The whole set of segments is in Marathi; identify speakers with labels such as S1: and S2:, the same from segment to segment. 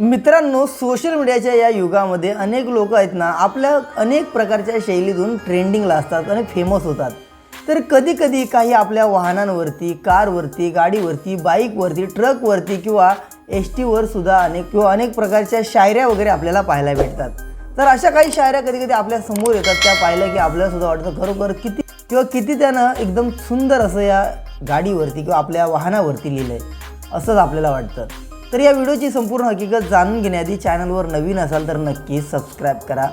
S1: मित्रांनो सोशल मीडियाच्या या युगामध्ये अनेक लोक आहेत ना आपल्या अनेक प्रकारच्या शैलीतून ट्रेंडिंगला असतात आणि फेमस होतात. तर कधी कधी काही आपल्या वाहनांवरती कारवरती गाडीवरती बाईकवरती ट्रकवरती किंवा एस टीवर सुद्धा अनेक किंवा अनेक प्रकारच्या शायऱ्या वगैरे आपल्याला पाहायला भेटतात. तर अशा काही शायऱ्या कधी कधी आपल्यासमोर येतात त्या पाहिल्या की आपल्याला सुद्धा वाटतं खरोखर किती किंवा किती त्यानं एकदम सुंदर असं या गाडीवरती किंवा आपल्या वाहनावरती लिहिलं आहे असंच आपल्याला वाटतं. तर या व्हिडिओची संपूर्ण हकीकत जाणून घेण्याआधी चॅनलवर नवीन असाल तर नक्कीच सबस्क्राईब करा.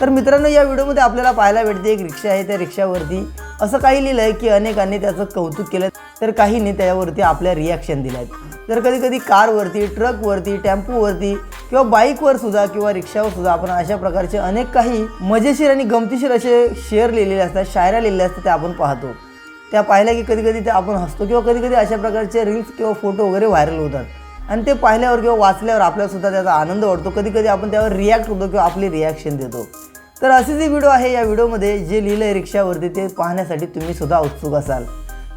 S1: तर मित्रांनो या व्हिडिओमध्ये आपल्याला पाहायला भेटते एक रिक्षा आहे त्या रिक्षावरती असं काही लिहिलं आहे की अनेकांनी त्याचं कौतुक केलं तर काहींनी त्याच्यावरती आपल्या रिॲक्शन दिल्या आहेत. तर कधी कधी कारवरती ट्रकवरती टेम्पोवरती किंवा बाईकवर सुद्धा किंवा रिक्षावर सुद्धा आपण अशा प्रकारचे अनेक काही मजेशीर आणि गमतीशीर असे शेअर लिहिलेले असतात शायऱ्या लिहिलेल्या असतात त्या आपण पाहतो. त्या पाहिल्या की कधी कधी ते आपण हसतो किंवा कधी कधी अशा प्रकारचे रील्स किंवा फोटो वगैरे व्हायरल होतात. आणि ते पाहिल्यावर किंवा वाचल्यावर आपल्यालासुद्धा त्याचा आनंद वाटतो. कधी कधी आपण त्यावर रिॲक्ट होतो किंवा आपली रिॲक्शन देतो. तर असे जे व्हिडिओ आहे या व्हिडिओमध्ये जे लिहिलं आहे रिक्षावरती ते पाहण्यासाठी तुम्ही सुद्धा उत्सुक असाल.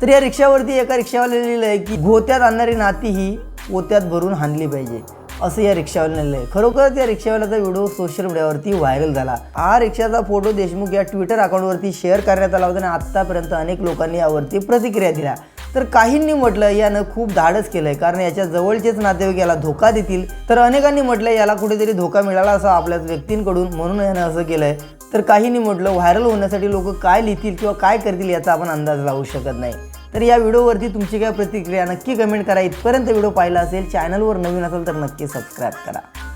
S1: तर या रिक्षावरती एका रिक्षावाल्याने लिहिलं आहे की गोत्यात आणणारी नाती ही पोत्यात भरून हाणली पाहिजे. असं या रिक्षावाल्याने लिहिलं आहे खरोखरच या रिक्षावाल्याचा व्हिडिओ सोशल मीडियावरती व्हायरल झाला. हा रिक्षाचा फोटो देशमुख या ट्विटर अकाउंटवरती शेअर करण्यात आला होता आणि आत्तापर्यंत अनेक लोकांनी यावरती प्रतिक्रिया दिल्या. तर काहींनी म्हटलं यानं खूप धाडस केलंय. कारण याच्या जवळचेच नातेवाईक याला धोका देतील. तर अनेकांनी म्हटलं याला कुठेतरी धोका मिळाला असा आपल्याच व्यक्तींकडून म्हणून यानं असं केलंय. तर काहींनी म्हटलं व्हायरल होण्यासाठी लोक काय लिहितील किंवा काय करतील याचा आपण अंदाज लावू शकत नाही. तर या व्हिडिओवरती तुमची काय प्रतिक्रिया नक्की कमेंट करा. इथपर्यंत व्हिडिओ पाहिला असेल चॅनलवर नवीन असेल तर नक्की सबस्क्राईब करा.